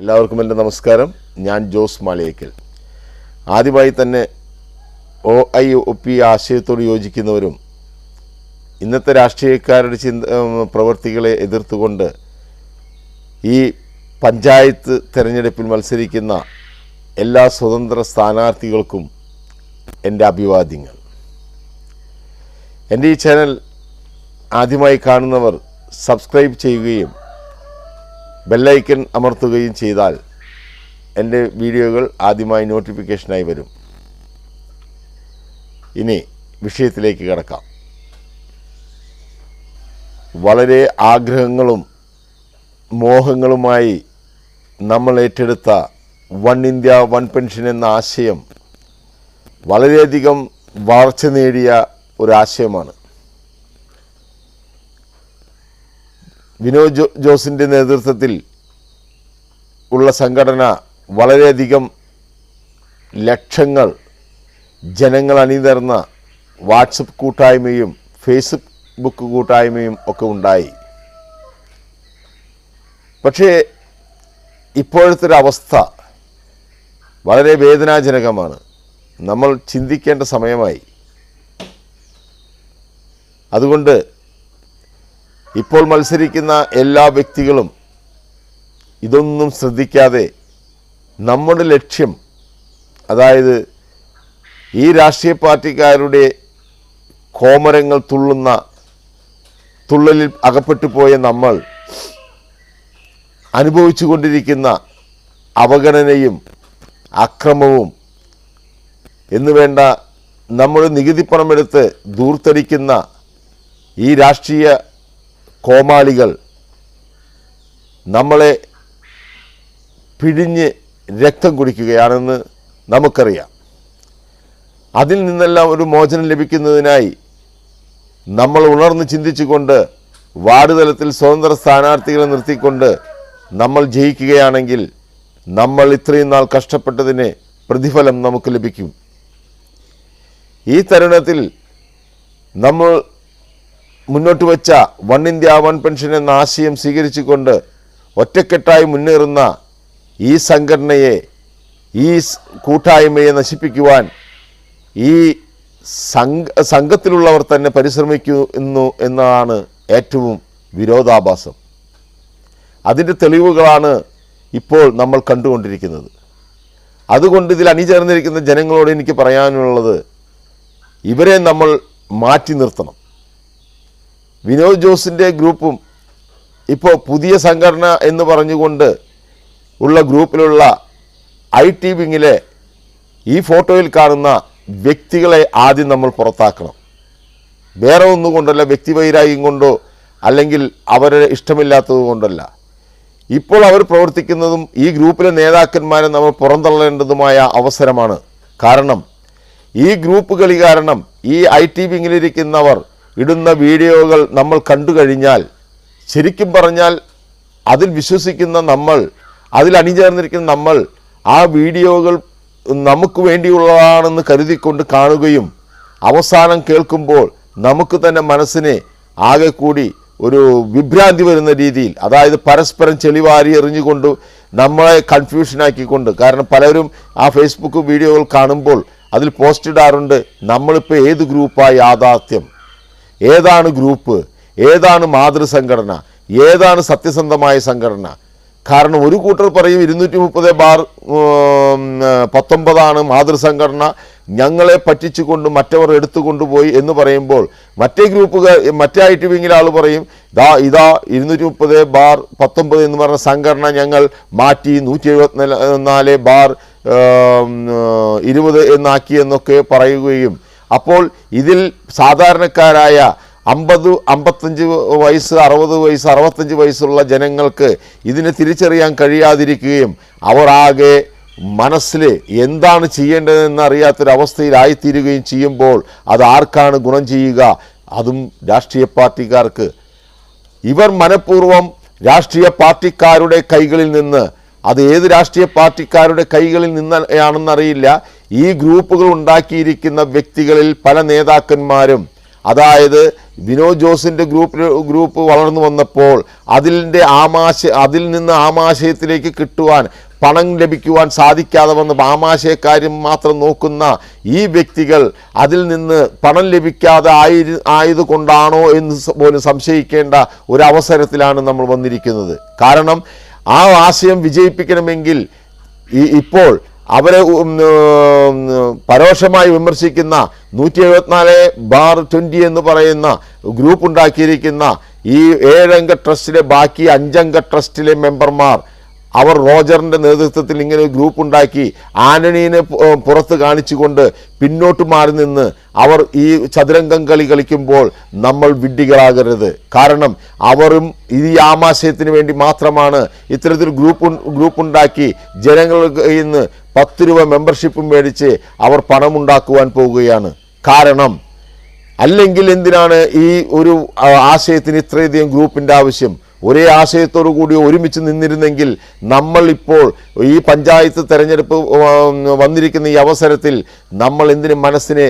എല്ലാവർക്കും എന്റെ നമസ്കാരം. ഞാൻ ജോസ് മാളിയേക്കൽ. ആദ്യമായി തന്നെ ഒ ഐ ഒ പി ആശയത്തോട് യോജിക്കുന്നവരും ഇന്നത്തെ രാഷ്ട്രീയക്കാരുടെ ചിന്ത പ്രവൃത്തികളെ എതിർത്തുകൊണ്ട് ഈ പഞ്ചായത്ത് തെരഞ്ഞെടുപ്പിൽ മത്സരിക്കുന്ന എല്ലാ സ്വതന്ത്ര സ്ഥാനാർത്ഥികൾക്കും എന്റെ അഭിവാദ്യങ്ങൾ. എന്റെ ഈ ചാനൽ ആദ്യമായി കാണുന്നവർ സബ്സ്ക്രൈബ് ചെയ്യുകയും ബെല്ലൈക്കൺ അമർത്തുകയും ചെയ്താൽ എന്റെ വീഡിയോകൾ ആദ്യമായി നോട്ടിഫിക്കേഷനായി വരും. ഇനി വിഷയത്തിലേക്ക് കിടക്കാം. വളരെ ആഗ്രഹങ്ങളും മോഹങ്ങളുമായി നമ്മൾ ഏറ്റെടുത്ത വൺ ഇന്ത്യ വൺ പെൻഷൻ എന്ന ആശയം വളരെയധികം വളർച്ച നേടിയ ഒരാശയമാണ് വിനോദ് ജോ ജോസിന്റെ നേതൃത്വത്തിൽ ഉള്ള സംഘടന വളരെയധികം ലക്ഷങ്ങൾ ജനങ്ങൾ അണിനിരന്ന വാട്സപ്പ് കൂട്ടായ്മയും ഫേസ്ബുക്ക് കൂട്ടായ്മയും ഒക്കെ ഉണ്ടായി. പക്ഷേ ഇപ്പോഴത്തെ ഒരു അവസ്ഥ വളരെ വേദനാജനകമാണ്. നമ്മൾ ചിന്തിക്കേണ്ട സമയമായി. അതുകൊണ്ട് ഇപ്പോൾ മത്സരിക്കുന്ന എല്ലാ വ്യക്തികളും ഇതൊന്നും ശ്രദ്ധിക്കാതെ നമ്മുടെ ലക്ഷ്യം അതായത് ഈ രാഷ്ട്രീയ പാർട്ടിക്കാരുടെ കോമരങ്ങൾ തുള്ളുന്ന തുള്ളലിൽ അകപ്പെട്ടു പോയ നമ്മൾ അനുഭവിച്ചു കൊണ്ടിരിക്കുന്ന അവഗണനയും അക്രമവും എന്നുവേണ്ട നമ്മുടെ നികുതി പണമെടുത്ത് ദൂർത്തടിക്കുന്ന ഈ രാഷ്ട്രീയ കോമാളികൾ നമ്മളെ പിഴിഞ്ഞ് രക്തം കുടിക്കുകയാണെന്ന് നമുക്കറിയാം. അതിൽ നിന്നെല്ലാം ഒരു മോചനം ലഭിക്കുന്നതിനായി നമ്മൾ ഉണർന്ന് ചിന്തിച്ചുകൊണ്ട് വാർഡ് തലത്തിൽ സ്വതന്ത്ര സ്ഥാനാർത്ഥികളെ നിർത്തിക്കൊണ്ട് നമ്മൾ ജയിക്കുകയാണെങ്കിൽ നമ്മൾ ഇത്രയും നാൾ കഷ്ടപ്പെട്ടതിന് പ്രതിഫലം നമുക്ക് ലഭിക്കും. ഈ തരുണത്തിൽ നമ്മൾ മുന്നോട്ട് വെച്ച വൺ ഇന്ത്യ വൺ പെൻഷൻ എന്ന ആശയം സ്വീകരിച്ചുകൊണ്ട് ഒറ്റക്കെട്ടായി മുന്നേറുന്ന ഈ സംഘടനയെ ഈ കൂട്ടായ്മയെ നശിപ്പിക്കുവാൻ ഈ സംഘ സംഘത്തിലുള്ളവർ തന്നെ പരിശ്രമിക്കുന്നു എന്നതാണ് ഏറ്റവും വിരോധാഭാസം. അതിന്റെ തെളിവുകളാണ് ഇപ്പോൾ നമ്മൾ കണ്ടുകൊണ്ടിരിക്കുന്നത്. അതുകൊണ്ട് ഇതിൽ അണിചേർന്നിരിക്കുന്ന ജനങ്ങളോട് എനിക്ക് പറയാനുള്ളത് ഇവരെ നമ്മൾ മാറ്റി നിർത്തണം. വിനോദ് ജോസിന്റെ ഗ്രൂപ്പും ഇപ്പോൾ പുതിയ സംഘടന എന്ന് പറഞ്ഞുകൊണ്ട് ഉള്ള ഗ്രൂപ്പിലുള്ള ഐ ടി വിങ്ങിലെ ഈ ഫോട്ടോയിൽ കാണുന്ന വ്യക്തികളെ ആദ്യം നമ്മൾ പുറത്താക്കണം. വേറെ ഒന്നും കൊണ്ടല്ല വ്യക്തിവൈരാഗ്യം കൊണ്ടോ അല്ലെങ്കിൽ അവരുടെ ഇഷ്ടമില്ലാത്തത് കൊണ്ടല്ല. ഇപ്പോൾ അവർ പ്രവർത്തിക്കുന്നതും ഈ ഗ്രൂപ്പിലെ നേതാക്കന്മാരെ നമ്മൾ പുറന്തള്ളേണ്ടതുമായ അവസരമാണ്. കാരണം ഈ ഗ്രൂപ്പ് കളി കാരണം ഈ ഐ ടി വിങ്ങിലിരിക്കുന്നവർ ഇടുന്ന വീഡിയോകൾ നമ്മൾ കണ്ടു കഴിഞ്ഞാൽ ശരിക്കും പറഞ്ഞാൽ അതിൽ വിശ്വസിക്കുന്ന നമ്മൾ അതിൽ അണിചേർന്നിരിക്കുന്ന നമ്മൾ ആ വീഡിയോകൾ നമുക്ക് വേണ്ടിയുള്ളതാണെന്ന് കരുതിക്കൊണ്ട് കാണുകയും അവസാനം കേൾക്കുമ്പോൾ നമുക്ക് തന്നെ മനസ്സിനെ ആകെ കൂടി ഒരു വിഭ്രാന്തി വരുന്ന രീതിയിൽ അതായത് പരസ്പരം ചെളിവാരി എറിഞ്ഞുകൊണ്ട് നമ്മളെ കൺഫ്യൂഷനാക്കിക്കൊണ്ട് കാരണം പലരും ആ ഫേസ്ബുക്ക് വീഡിയോകൾ കാണുമ്പോൾ അതിൽ പോസ്റ്റ് ഇടാറുണ്ട് നമ്മളിപ്പോൾ ഏത് ഗ്രൂപ്പായി യാഥാർത്ഥ്യം? ഏതാണ് ഗ്രൂപ്പ്? ഏതാണ് മാതൃസംഘടന? ഏതാണ് സത്യസന്ധമായ സംഘടന? കാരണം ഒരു കൂട്ടർ പറയും ഇരുന്നൂറ്റി മുപ്പത് ബാർ പത്തൊമ്പതാണ് മാതൃസംഘടന. ഞങ്ങളെ പറ്റിച്ചുകൊണ്ട് മറ്റവർ എടുത്തുകൊണ്ടുപോയി എന്ന് പറയുമ്പോൾ മറ്റേ ഗ്രൂപ്പുകാർ മറ്റേ ഐ ടി വിങ്ങിലെ ആൾ പറയും ദാ ഇതാ ഇരുന്നൂറ്റി മുപ്പത് ബാർ പത്തൊമ്പത് എന്ന് പറഞ്ഞ സംഘടന ഞങ്ങൾ മാറ്റി നൂറ്റി എഴുപത്തിനാല് ബാർ ഇരുപത് എന്നാക്കി എന്നൊക്കെ പറയുകയും അപ്പോൾ ഇതിൽ സാധാരണക്കാരായ അമ്പത് അമ്പത്തഞ്ച് വയസ്സ് അറുപത് വയസ്സ് അറുപത്തഞ്ച് വയസ്സുള്ള ജനങ്ങൾക്ക് ഇതിനെ തിരിച്ചറിയാൻ കഴിയാതിരിക്കുകയും അവർ ആകെ മനസ്സിൽ എന്താണ് ചെയ്യേണ്ടതെന്ന് അറിയാത്തൊരവസ്ഥയിലായിത്തീരുകയും ചെയ്യുമ്പോൾ അത് ആർക്കാണ് ഗുണം ചെയ്യുക? അതും രാഷ്ട്രീയ പാർട്ടിക്കാർക്ക്. ഇവർ മനഃപൂർവം രാഷ്ട്രീയ പാർട്ടിക്കാരുടെ കൈകളിൽ നിന്ന് അത് ഏത് രാഷ്ട്രീയ പാർട്ടിക്കാരുടെ കൈകളിൽ നിന്നാണെന്നറിയില്ല ഈ ഗ്രൂപ്പുകൾ ഉണ്ടാക്കിയിരിക്കുന്ന വ്യക്തികളിൽ പല നേതാക്കന്മാരും അതായത് വിനോദ് ജോസിന്റെ ഗ്രൂപ്പ് ഗ്രൂപ്പ് വളർന്നു വന്നപ്പോൾ അതിന്റെ ആമാശ അതിൽ നിന്ന് ആമാശയത്തിലേക്ക് കിട്ടുവാൻ പണം ലഭിക്കുവാൻ സാധിക്കാതെ വന്ന ആമാശയക്കാര്യം മാത്രം നോക്കുന്ന ഈ വ്യക്തികൾ അതിൽ നിന്ന് പണം ലഭിക്കാതെ ആയി ആയതുകൊണ്ടാണോ എന്ന് പോലും സംശയിക്കേണ്ട ഒരു അവസരത്തിലാണ് നമ്മൾ വന്നിരിക്കുന്നത്. കാരണം ആ ആശയം വിജയിപ്പിക്കണമെങ്കിൽ ഇപ്പോൾ അവരെ പരോക്ഷമായി വിമർശിക്കുന്ന നൂറ്റി എഴുപത്തിനാല് ബാർ ട്വന്റി എന്ന് പറയുന്ന ഗ്രൂപ്പ് ഉണ്ടാക്കിയിരിക്കുന്ന ഈ ഏഴംഗ ട്രസ്റ്റിലെ ബാക്കി അഞ്ചംഗ ട്രസ്റ്റിലെ മെമ്പർമാർ അവർ റോജറിന്റെ നേതൃത്വത്തിൽ ഇങ്ങനെ ഒരു ഗ്രൂപ്പ് ഉണ്ടാക്കി ആന്റണീനെ പുറത്ത് കാണിച്ചുകൊണ്ട് പിന്നോട്ട് മാറി നിന്ന് അവർ ഈ ചതുരംഗം കളി കളിക്കുമ്പോൾ നമ്മൾ വിഡ്ഢികളാകരുത്. കാരണം അവരും ഈ ആമാശയത്തിന് വേണ്ടി മാത്രമാണ് ഇത്തരത്തിൽ ഗ്രൂപ്പ് ഗ്രൂപ്പ് ഉണ്ടാക്കി ജനങ്ങൾക്ക് ഇന്ന് പത്ത് രൂപ മെമ്പർഷിപ്പും മേടിച്ച് അവർ പണമുണ്ടാക്കുവാൻ പോവുകയാണ് കാരണം അല്ലെങ്കിൽ എന്തിനാണ് ഈ ഒരു ആശയത്തിന് ഇത്രയധികം ഗ്രൂപ്പിന്റെ ആവശ്യം? ഒരേ ആശയത്തോടു കൂടി ഒരുമിച്ച് നിന്നിരുന്നെങ്കിൽ നമ്മൾ ഇപ്പോൾ ഈ പഞ്ചായത്ത് തെരഞ്ഞെടുപ്പ് വന്നിരിക്കുന്ന ഈ അവസരത്തിൽ നമ്മൾ എന്തിനും മനസ്സിനെ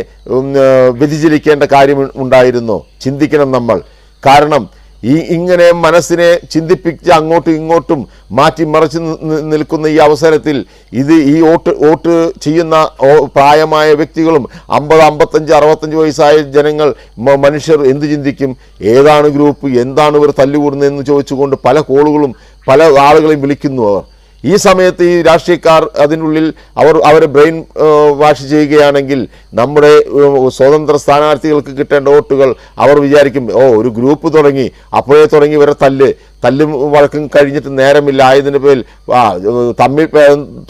വ്യതിചലിക്കേണ്ട കാര്യം ഉണ്ടായിരുന്നോ. ചിന്തിക്കണം നമ്മൾ. കാരണം ഈ ഇങ്ങനെ മനസ്സിനെ ചിന്തിപ്പിച്ച് അങ്ങോട്ടും ഇങ്ങോട്ടും മാറ്റി മറിച്ച് നിൽക്കുന്ന ഈ അവസരത്തിൽ ഇത് ഈ വോട്ട് വോട്ട് ചെയ്യുന്ന പ്രായമായ വ്യക്തികളും അമ്പത് അമ്പത്തഞ്ച് അറുപത്തഞ്ച് വയസ്സായ ജനങ്ങൾ മനുഷ്യർ എന്ത് ചിന്തിക്കും? ഏതാണ് ഗ്രൂപ്പ്? എന്താണ് ഇവർ തല്ലുകൂടുന്നതെന്ന് ചോദിച്ചുകൊണ്ട് പല കോളുകളും പല ആളുകളെയും വിളിക്കുന്നു അവർ. ഈ സമയത്ത് ഈ രാഷ്ട്രീയക്കാർ അതിനുള്ളിൽ അവർ അവരെ ബ്രെയിൻ വാഷ് ചെയ്യുകയാണെങ്കിൽ നമ്മുടെ സ്വതന്ത്ര സ്ഥാനാർത്ഥികൾക്ക് കിട്ടേണ്ട വോട്ടുകൾ അവർ വിചാരിക്കും ഓ ഒരു ഗ്രൂപ്പ് തുടങ്ങി അപ്പോഴേ തുടങ്ങി ഇവരെ തല്ല്. തല്ലും വഴക്കും കഴിഞ്ഞിട്ട് നേരമില്ല. ആയതിന്റെ പേരിൽ തമ്മിൽ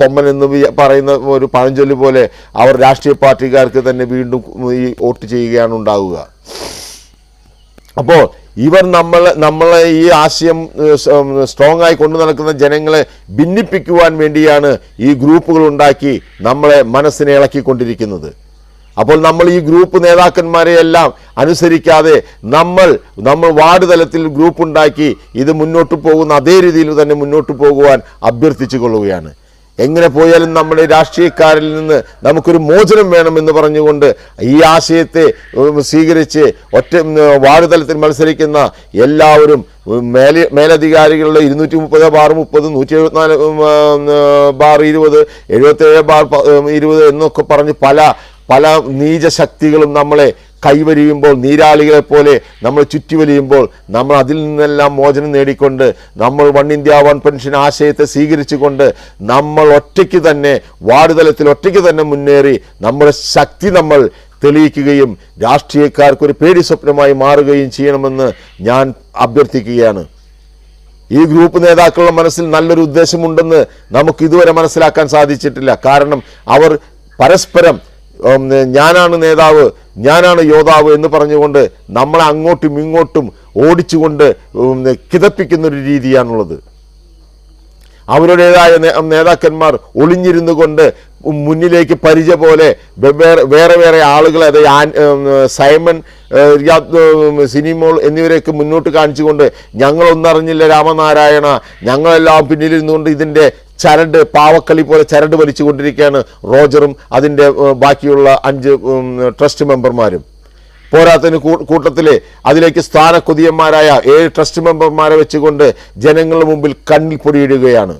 തൊമ്മൻ എന്ന് പറയുന്ന ഒരു പഴഞ്ചൊല്ലി പോലെ അവർ രാഷ്ട്രീയ പാർട്ടിക്കാർക്ക് തന്നെ വീണ്ടും ഈ വോട്ട് ചെയ്യുകയാണ് ഉണ്ടാവുക. അപ്പോൾ ഇവർ നമ്മൾ നമ്മളെ ഈ ആശയം സ്ട്രോങ് ആയി കൊണ്ടു നടക്കുന്ന ജനങ്ങളെ ഭിന്നിപ്പിക്കുവാൻ വേണ്ടിയാണ് ഈ ഗ്രൂപ്പുകൾ ഉണ്ടാക്കി നമ്മളെ മനസ്സിനെ ഇളക്കിക്കൊണ്ടിരിക്കുന്നത്. അപ്പോൾ നമ്മൾ ഈ ഗ്രൂപ്പ് നേതാക്കന്മാരെ എല്ലാം അനുസരിക്കാതെ നമ്മൾ നമ്മൾ വാർഡ് തലത്തിൽ ഗ്രൂപ്പ് ഉണ്ടാക്കി ഇത് മുന്നോട്ട് പോകുന്ന അതേ രീതിയിൽ തന്നെ മുന്നോട്ട് പോകുവാൻ അഭ്യർത്ഥിച്ചു കൊള്ളുകയാണ്. എങ്ങനെ പോയാലും നമ്മുടെ രാഷ്ട്രീയക്കാരിൽ നിന്ന് നമുക്കൊരു മോചനം വേണമെന്ന് പറഞ്ഞുകൊണ്ട് ഈ ആശയത്തെ സ്വീകരിച്ച് ഒറ്റ ഉം, വാർഡ് തലത്തിൽ മത്സരിക്കുന്ന എല്ലാവരും മേല മേലെ മേലധികാരികളുടെ ഇരുന്നൂറ്റി മുപ്പത് ബാർ മുപ്പത് നൂറ്റി എഴുപത്തിനാല് ബാർ ഇരുപത് എഴുപത്തേഴ് ബാർ ഇരുപത് എന്നൊക്കെ പറഞ്ഞ് പല പല നീചശക്തികളും നമ്മളെ കൈവരിയുമ്പോൾ നീരാളികളെ പോലെ നമ്മൾ ചുറ്റിവലിയുമ്പോൾ നമ്മൾ അതിൽ നിന്നെല്ലാം മോചനം നേടിക്കൊണ്ട് നമ്മൾ വൺ ഇന്ത്യ വൺ പെൻഷൻ ആശയത്തെ സ്വീകരിച്ചുകൊണ്ട് നമ്മൾ ഒറ്റയ്ക്ക് തന്നെ വാർഡ് തലത്തിൽ ഒറ്റയ്ക്ക് തന്നെ മുന്നേറി നമ്മുടെ ശക്തി നമ്മൾ തെളിയിക്കുകയും രാഷ്ട്രീയക്കാർക്ക് ഒരു പേടി സ്വപ്നമായി മാറുകയും ചെയ്യണമെന്ന് ഞാൻ അഭ്യർത്ഥിക്കുകയാണ്. ഈ ഗ്രൂപ്പ് നേതാക്കളുടെ മനസ്സിൽ നല്ലൊരു ഉദ്ദേശമുണ്ടെന്ന് നമുക്ക് ഇതുവരെ മനസ്സിലാക്കാൻ സാധിച്ചിട്ടില്ല. കാരണം അവർ പരസ്പരം ഞാനാണ് നേതാവ് ഞാനാണ് യോദ്ധാവ് എന്ന് പറഞ്ഞുകൊണ്ട് നമ്മളെ അങ്ങോട്ടും ഇങ്ങോട്ടും ഓടിച്ചുകൊണ്ട് കിതപ്പിക്കുന്നൊരു രീതിയാണുള്ളത്. അവരുടേതായ നേതാക്കന്മാർ ഒളിഞ്ഞിരുന്നു കൊണ്ട് മുന്നിലേക്ക് പരിച പോലെ വേറെ വേറെ ആളുകളെ ഉം, സൈമൺ സിനിമോൾ എന്നിവരെയൊക്കെ മുന്നോട്ട് കാണിച്ചുകൊണ്ട് ഞങ്ങളൊന്നറിഞ്ഞില്ല രാമനാരായണ ഞങ്ങളെല്ലാം പിന്നിലിരുന്നുകൊണ്ട് ഇതിന്റെ ചരട് പാവക്കളി പോലെ ചരട് വലിച്ചുകൊണ്ടിരിക്കുകയാണ് റോജറും അതിന്റെ ബാക്കിയുള്ള അഞ്ച് ട്രസ്റ്റ് മെമ്പർമാരും. പോരാത്തതിന് കൂട്ടത്തിൽ അതിലേക്ക് സ്ഥാനക്കുതിയന്മാരായ ഏഴ് ട്രസ്റ്റ് മെമ്പർമാരെ വെച്ചുകൊണ്ട് ജനങ്ങളുടെ മുമ്പിൽ കണ്ണിൽ പൊടിയിടുകയാണ്.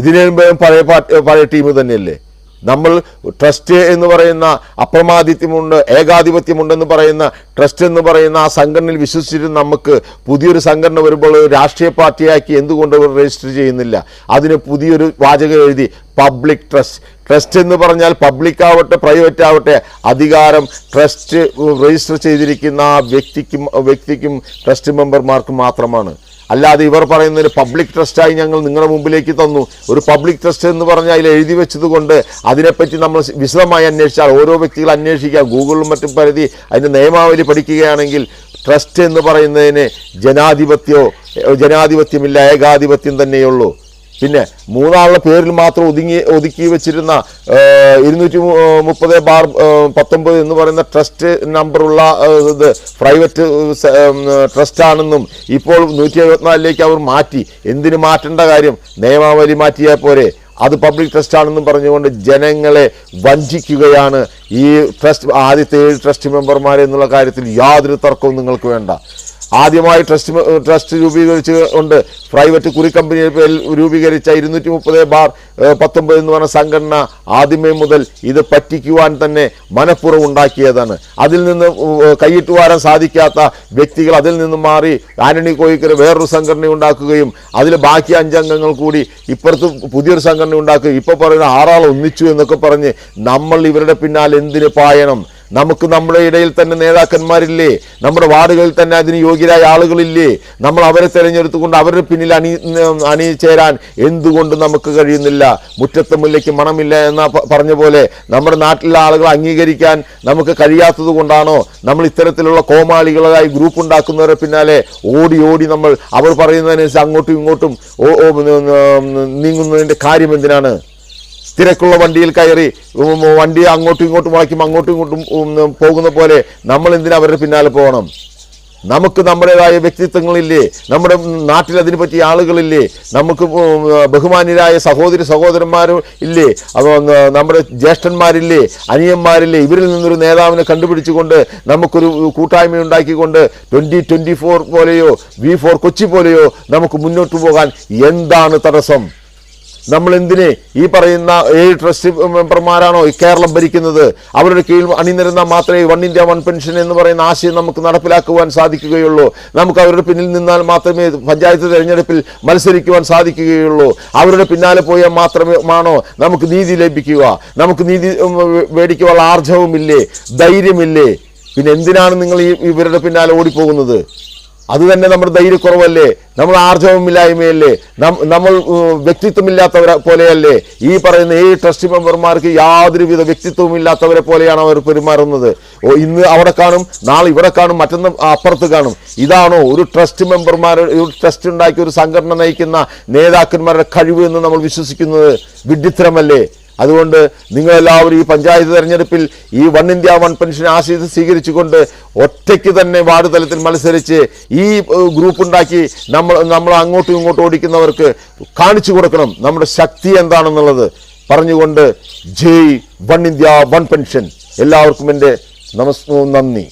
ഇതിനു പഴയ പഴയ ടീം തന്നെയല്ലേ? നമ്മൾ ട്രസ്റ്റ് എന്ന് പറയുന്ന അപ്രമാദിത്യമുണ്ട് ഏകാധിപത്യമുണ്ടെന്ന് പറയുന്ന ട്രസ്റ്റ് എന്ന് പറയുന്ന ആ സംഘടനയിൽ വിശ്വസിച്ചിട്ട് നമുക്ക് പുതിയൊരു സംഘടന വരുമ്പോൾ രാഷ്ട്രീയ പാർട്ടിയാക്കി എന്തുകൊണ്ട് രജിസ്റ്റർ ചെയ്യുന്നില്ല? അതിന് പുതിയൊരു വാചകം എഴുതി പബ്ലിക് ട്രസ്റ്റ്. ട്രസ്റ്റ് എന്ന് പറഞ്ഞാൽ പബ്ലിക് ആവട്ടെ പ്രൈവറ്റ് ആവട്ടെ അധികാരം ട്രസ്റ്റ് രജിസ്റ്റർ ചെയ്തിരിക്കുന്ന ആ വ്യക്തിക്കും വ്യക്തിക്കും ട്രസ്റ്റ് മെമ്പർമാർക്കും മാത്രമാണ്. അല്ലാതെ ഇവർ പറയുന്നതിന് പബ്ലിക് ട്രസ്റ്റായി ഞങ്ങൾ നിങ്ങളുടെ മുമ്പിലേക്ക് തന്നു. ഒരു പബ്ലിക് ട്രസ്റ്റ് എന്ന് പറഞ്ഞാൽ അതിൽ എഴുതി വെച്ചത് കൊണ്ട് അതിനെപ്പറ്റി നമ്മൾ വിശദമായി അന്വേഷിച്ചാൽ ഓരോ വ്യക്തികൾ അന്വേഷിക്കുക. ഗൂഗിളും മറ്റും പരിധി അതിന്റെ നിയമാവലി പഠിക്കുകയാണെങ്കിൽ ട്രസ്റ്റ് എന്ന് പറയുന്നതിന് ജനാധിപത്യമോ ജനാധിപത്യമില്ല ഏകാധിപത്യം തന്നെയുള്ളൂ പിന്നെ മൂന്നാളുടെ പേരിൽ മാത്രം ഒതുങ്ങി ഒതുക്കി വെച്ചിരുന്ന ഇരുന്നൂറ്റി മുപ്പത് ബാർ പത്തൊമ്പത് എന്ന് പറയുന്ന ട്രസ്റ്റ് നമ്പറുള്ള ഇത് പ്രൈവറ്റ് ട്രസ്റ്റാണെന്നും ഇപ്പോൾ നൂറ്റി എഴുപത്തിനാലിലേക്ക് അവർ മാറ്റി. എന്തിന് മാറ്റേണ്ട കാര്യം? നിയമാവലി മാറ്റിയാൽ പോരെ. അത് പബ്ലിക് ട്രസ്റ്റാണെന്നും പറഞ്ഞുകൊണ്ട് ജനങ്ങളെ വഞ്ചിക്കുകയാണ് ഈ ട്രസ്റ്റ് ആദ്യത്തെ ഏഴ് ട്രസ്റ്റ് മെമ്പർമാരെ എന്നുള്ള കാര്യത്തിൽ യാതൊരു തർക്കവും നിങ്ങൾക്ക് വേണ്ട. ആദ്യമായി ട്രസ്റ്റ് ട്രസ്റ്റ് രൂപീകരിച്ച് കൊണ്ട് പ്രൈവറ്റ് കുറി കമ്പനി രൂപീകരിച്ച ഇരുന്നൂറ്റി മുപ്പത് ബാർ പത്തൊമ്പത് എന്ന് പറഞ്ഞ സംഘടന ആദ്യമേ മുതൽ ഇത് പറ്റിക്കുവാൻ തന്നെ മനഃപൂർവം ഉണ്ടാക്കിയതാണ് അതിൽ നിന്ന് കൈയിട്ട് വാരാൻ സാധിക്കാത്ത വ്യക്തികൾ അതിൽ നിന്ന് മാറി ആന്റണി കോയിക്കർ വേറൊരു സംഘടന ഉണ്ടാക്കുകയും അതിൽ ബാക്കി അഞ്ചംഗങ്ങൾ കൂടി ഇപ്പുറത്ത് പുതിയൊരു സംഘടന ഉണ്ടാക്കുകയും ഇപ്പോൾ പറയുന്ന ആറാൾ ഒന്നിച്ചു എന്നൊക്കെ പറഞ്ഞ് നമ്മൾ ഇവരുടെ പിന്നാലെ എന്തിന് പായണം? നമുക്ക് നമ്മുടെ ഇടയിൽ തന്നെ നേതാക്കന്മാരില്ലേ? നമ്മുടെ വാർഡുകളിൽ തന്നെ അതിന് യോഗ്യരായ ആളുകളില്ലേ? നമ്മൾ അവരെ തിരഞ്ഞെടുത്തുകൊണ്ട് അവരുടെ പിന്നിൽ അണി അണിചേരാൻ എന്തുകൊണ്ട് നമുക്ക് കഴിയുന്നില്ല. മുറ്റത്തെ മുല്ലയ്ക്ക് മണമില്ല എന്ന പറഞ്ഞ പോലെ നമ്മുടെ നാട്ടിലെ ആളുകൾ അംഗീകരിക്കാൻ നമുക്ക് കഴിയാത്തത് കൊണ്ടാണോ? നമ്മൾ ഇത്തരത്തിലുള്ള കോമാളികളായി ഗ്രൂപ്പ് ഉണ്ടാക്കുന്നവരെ പിന്നാലെ ഓടി ഓടി നമ്മൾ അവർ പറയുന്നതിനനുസരിച്ച് അങ്ങോട്ടും ഇങ്ങോട്ടും നീങ്ങുന്നതിന്റെ കാര്യം എന്തിനാണ്? തിരക്കുള്ള വണ്ടിയിൽ കയറി വണ്ടി അങ്ങോട്ടും ഇങ്ങോട്ടും വളയ്ക്കും അങ്ങോട്ടും ഇങ്ങോട്ടും പോകുന്ന പോലെ നമ്മൾ എന്തിനാ അവരുടെ പിന്നാലെ പോകണം? നമുക്ക് നമ്മുടേതായ വ്യക്തിത്വങ്ങളില്ലേ? നമ്മുടെ നാട്ടിൽ അതിനെ പറ്റിയ ആളുകളില്ലേ? നമുക്ക് ബഹുമാന്യരായ സഹോദരി സഹോദരന്മാരും ഇല്ലേ? നമ്മുടെ ജ്യേഷ്ഠന്മാരില്ലേ? അനിയന്മാരില്ലേ? ഇവരിൽ നിന്നൊരു നേതാവിനെ കണ്ടുപിടിച്ചുകൊണ്ട് നമുക്കൊരു കൂട്ടായ്മ ഉണ്ടാക്കിക്കൊണ്ട് ട്വന്റി ട്വന്റി ഫോർ പോലെയോ വി ഫോർ കൊച്ചി പോലെയോ നമുക്ക് മുന്നോട്ട് പോകാൻ എന്താണ് തടസ്സം? നമ്മൾ എന്തിനെ ഈ പറയുന്ന ഏഴ് ട്രസ്റ്റ് മെമ്പർമാരാണോ ഈ കേരളം ഭരിക്കുന്നത്? അവരുടെ കീഴിൽ അണിനിരുന്നാൽ മാത്രമേ വൺ ഇന്ത്യ വൺ പെൻഷൻ എന്ന് പറയുന്ന ആശയം നമുക്ക് നടപ്പിലാക്കുവാൻ സാധിക്കുകയുള്ളൂ. നമുക്ക് അവരുടെ പിന്നിൽ നിന്നാൽ മാത്രമേ പഞ്ചായത്ത് തിരഞ്ഞെടുപ്പിൽ മത്സരിക്കുവാൻ സാധിക്കുകയുള്ളൂ. അവരുടെ പിന്നാലെ പോയാൽ മാത്രമേ ആണോ നമുക്ക് നീതി ലഭിക്കുക? നമുക്ക് നീതി മേടിക്കുവാനുള്ള ആർജവുമില്ലേ? ധൈര്യമില്ലേ? പിന്നെ എന്തിനാണ് നിങ്ങൾ ഈ ഇവരുടെ പിന്നാലെ ഓടിപ്പോകുന്നത്? അത് തന്നെ നമ്മുടെ ധൈര്യക്കുറവല്ലേ? നമ്മൾ ആർജവമില്ലായ്മയല്ലേ? നമ്മൾ വ്യക്തിത്വമില്ലാത്തവരെ പോലെയല്ലേ? ഈ പറയുന്ന ഈ ട്രസ്റ്റ് മെമ്പർമാർക്ക് യാതൊരുവിധ വ്യക്തിത്വവും ഇല്ലാത്തവരെ പോലെയാണ് അവർ പെരുമാറുന്നത്. ഓ ഇന്ന് അവിടെ കാണും നാളെ ഇവിടെ കാണും മറ്റൊന്ന് അപ്പുറത്ത് കാണും. ഇതാണോ ഒരു ട്രസ്റ്റ് മെമ്പർമാർ ഒരു ട്രസ്റ്റ് ഉണ്ടാക്കി ഒരു സംഘടന നയിക്കുന്ന നേതാക്കന്മാരുടെ കഴിവ് എന്ന് നമ്മൾ വിശ്വസിക്കുന്നത്? വിഡ്ഢിത്തരമല്ലേ? അതുകൊണ്ട് നിങ്ങളെല്ലാവരും ഈ പഞ്ചായത്ത് തെരഞ്ഞെടുപ്പിൽ ഈ വൺ ഇന്ത്യ വൺ പെൻഷൻ ആശയം സ്വീകരിച്ചുകൊണ്ട് ഒറ്റയ്ക്ക് തന്നെ വാർഡ് തലത്തിൽ മത്സരിച്ച് ഈ ഗ്രൂപ്പ് ഉണ്ടാക്കി നമ്മൾ നമ്മൾ അങ്ങോട്ടും ഇങ്ങോട്ടും ഓടിക്കുന്നവർക്ക് കാണിച്ചു കൊടുക്കണം. നമ്മുടെ ശക്തി എന്താണെന്നുള്ളത് പറഞ്ഞുകൊണ്ട് ജയ് വൺ ഇന്ത്യ വൺ പെൻഷൻ. എല്ലാവർക്കും എന്റെ നമസ് നന്ദി.